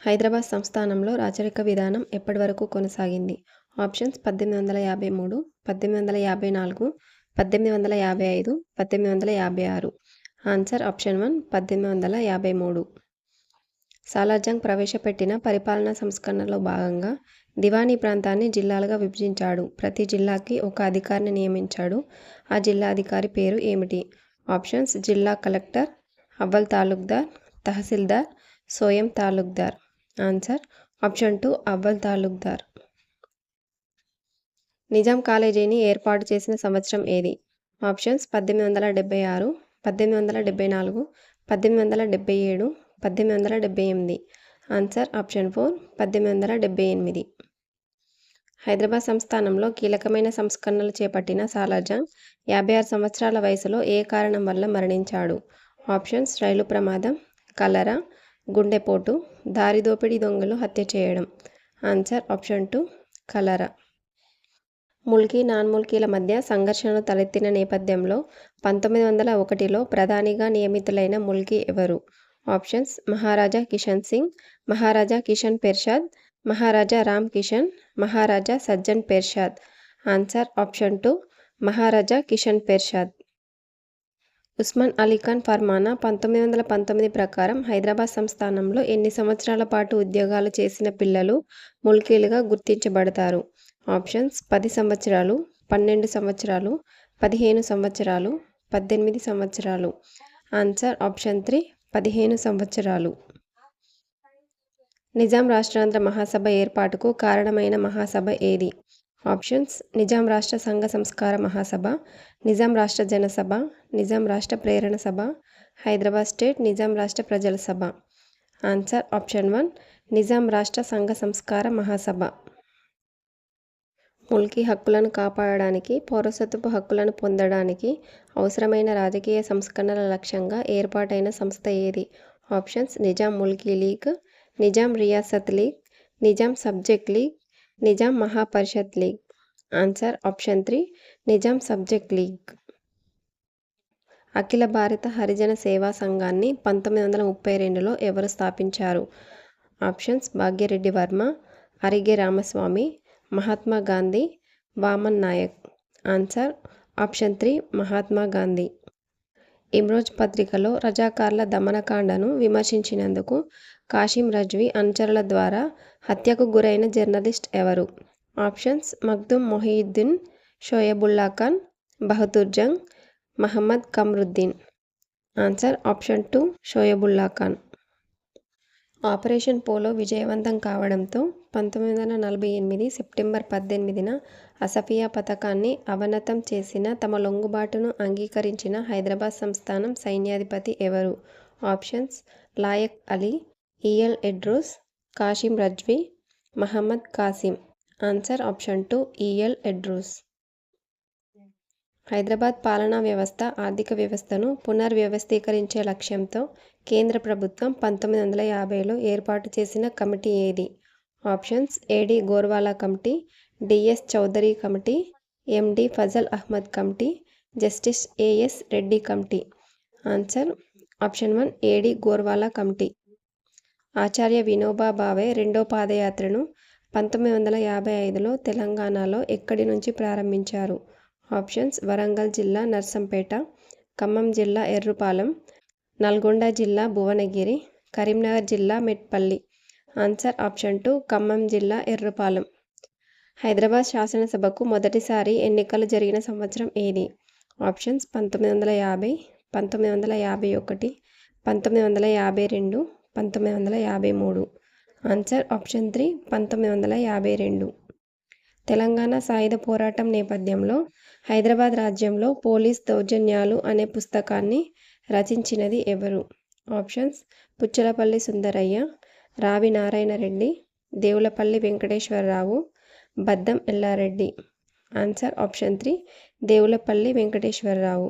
హైదరాబాద్ సంస్థానంలో రాచరిక విధానం ఎప్పటి వరకు కొనసాగింది? ఆప్షన్స్ పద్దెనిమిది వందల యాభై మూడు పద్దెనిమిది వందల యాభై నాలుగు పద్దెనిమిది వందల యాభై ఐదు పద్దెనిమిది వందల యాభై ఆరు. ఆన్సర్ ఆప్షన్ వన్ పద్దెనిమిది వందల యాభై మూడు. సాలార్జంగ్ ప్రవేశపెట్టిన పరిపాలనా సంస్కరణలో భాగంగా దివానీ ప్రాంతాన్ని జిల్లాలుగా విభజించాడు. ప్రతి జిల్లాకి ఒక అధికారిని నియమించాడు. ఆ జిల్లా అధికారి పేరు ఏమిటి? ఆప్షన్స్ జిల్లా కలెక్టర్ అవ్వల్ తాలూక్దార్ తహసీల్దార్ సోయం తాలూక్దార్. ఆన్సర్ ఆప్షన్ టూ అవ్వల్ తాలూక్దార్. నిజాం కాలేజీని ఏర్పాటు చేసిన సంవత్సరం ఏది? ఆప్షన్స్ పద్దెనిమిది వందల డెబ్బై ఆరు పద్దెనిమిది వందల డెబ్బై నాలుగు పద్దెనిమిది వందల డెబ్బై ఏడు పద్దెనిమిది వందల డెబ్బై ఎనిమిది. ఆన్సర్ ఆప్షన్ ఫోర్ పద్దెనిమిది వందల డెబ్బై ఎనిమిది. హైదరాబాద్ సంస్థానంలో కీలకమైన సంస్కరణలు చేపట్టిన సాలార్జంగ్ యాభై ఆరు సంవత్సరాల వయసులో ఏ కారణం వల్ల మరణించాడు? ఆప్షన్స్ రైలు ప్రమాదం కలరా గుండెపోటు దారిదోపిడీ దొంగలు హత్య చేయడం. Answer option two cholera. Mulki non ముల్కీల మధ్య సంఘర్షణలు తలెత్తిన నేపథ్యంలో పంతొమ్మిది వందల ఒకటిలో ప్రధానిగా నియమితులైన ముల్కీ ఎవరు? Options Maharaja Kishan Singh Maharaja Kishan Pershad Maharaja Ram Kishan Maharaja Sajjan Pershad. Answer option two Maharaja Kishan Pershad. Osman Ali Khan ఫర్మానా పంతొమ్మిది వందల పంతొమ్మిది ప్రకారం హైదరాబాద్ సంస్థానంలో ఎన్ని సంవత్సరాల పాటు ఉద్యోగాలు చేసిన పిల్లలు ముల్కీలుగా గుర్తించబడతారు? ఆప్షన్స్ పది సంవత్సరాలు పన్నెండు సంవత్సరాలు పదిహేను సంవత్సరాలు పద్దెనిమిది సంవత్సరాలు. ఆన్సర్ ఆప్షన్ త్రీ పదిహేను సంవత్సరాలు. నిజాం రాష్ట్రాంధ్ర మహాసభ ఏర్పాటుకు కారణమైన మహాసభ ఏది? ఆప్షన్స్. నిజాం రాష్ట్ర సంఘ సంస్కార మహాసభ నిజాం రాష్ట్ర జనసభ నిజాం రాష్ట్ర ప్రేరణ సభ హైదరాబాద్ స్టేట్ నిజాం రాష్ట్ర ప్రజల సభ. ఆన్సర్ ఆప్షన్ వన్ నిజాం రాష్ట్ర సంఘ సంస్కార మహాసభ. ముల్కీ హక్కులను కాపాడడానికి పౌరసత్వపు హక్కులను పొందడానికి అవసరమైన రాజకీయ సంస్కరణల లక్ష్యంగా ఏర్పాటైన సంస్థ ఏది? Options Nizam Mulki league Nizam Riyasat league Nizam subject league Nizam Mahaparishat league. Answer option three Nizam subject league. Akhila Bharata Harijana Seva సంఘాన్ని పంతొమ్మిది వందల ముప్పై రెండులో ఎవరు స్థాపించారు? Options Bhagya Reddy Varma Arige Ramaswamy Mahatma Gandhi Vaman Nayak. Answer option three Mahatma Gandhi. Imroz పత్రికలో రజాకార్ల దమనకాండను విమర్శించినందుకు కాషిం రజ్వీ అనుచరుల ద్వారా హత్యకు గురైన జర్నలిస్ట్ ఎవరు? Options Magdum Mohiuddin Shoebullah Khan Bahadur Jung Mohammed Kamruddin. Answer option two Shoebullah Khan. Operation polo విజయవంతం కావడంతో పంతొమ్మిది వందల నలభై ఎనిమిది సెప్టెంబర్ పద్దెనిమిదిన అసఫియా పథకాన్ని అవనతం చేసిన తమ లొంగుబాటును అంగీకరించిన హైదరాబాద్ సంస్థానం సైన్యాధిపతి ఎవరు? Options Laik Ali El Edroos Kasim Razvi Mohammed Kasim. Answer option two El Edroos. Hyderabad పాలనా వ్యవస్థ ఆర్థిక వ్యవస్థను పునర్వ్యవస్థీకరించే లక్ష్యంతో కేంద్ర ప్రభుత్వం పంతొమ్మిది వందల యాభైలో ఏర్పాటు చేసిన కమిటీ ఏది? Options AD Gorwala committee DS Chaudhary committee MD Fazal Ahmed committee justice AS Reddy committee. Answer option one AD Gorwala committee. Acharya Vinoba Bhave రెండో పాదయాత్రను పంతొమ్మిది వందల యాభై ఐదులో తెలంగాణలో ఎక్కడి నుంచి ప్రారంభించారు? ఆప్షన్స్ వరంగల్ జిల్లా నర్సంపేట ఖమ్మం జిల్లా ఎర్రుపాలెం నల్గొండ జిల్లా భువనగిరి కరీంనగర్ జిల్లా Metpalli. Answer option two Khammam జిల్లా ఎర్రుపాలెం. హైదరాబాద్ శాసనసభకు మొదటిసారి ఎన్నికలు జరిగిన సంవత్సరం ఏది? ఆప్షన్స్ పంతొమ్మిది వందల యాభై పంతొమ్మిది వందల యాభై ఒకటి పంతొమ్మిది వందల యాభై రెండు పంతొమ్మిది వందల యాభై మూడు. ఆన్సర్ ఆప్షన్ త్రీ పంతొమ్మిది వందల యాభై రెండు. తెలంగాణ సాయుధ పోరాటం నేపథ్యంలో హైదరాబాద్ రాజ్యంలో పోలీస్ దౌర్జన్యాలు అనే పుస్తకాన్ని రచించినది ఎవరు? Options Puchalapalli Sundarayya Ravi Narayana Reddy Devulapalli Venkateswara Rao Baddam Yella Reddy. Answer option three Devulapalli Venkateswara Rao.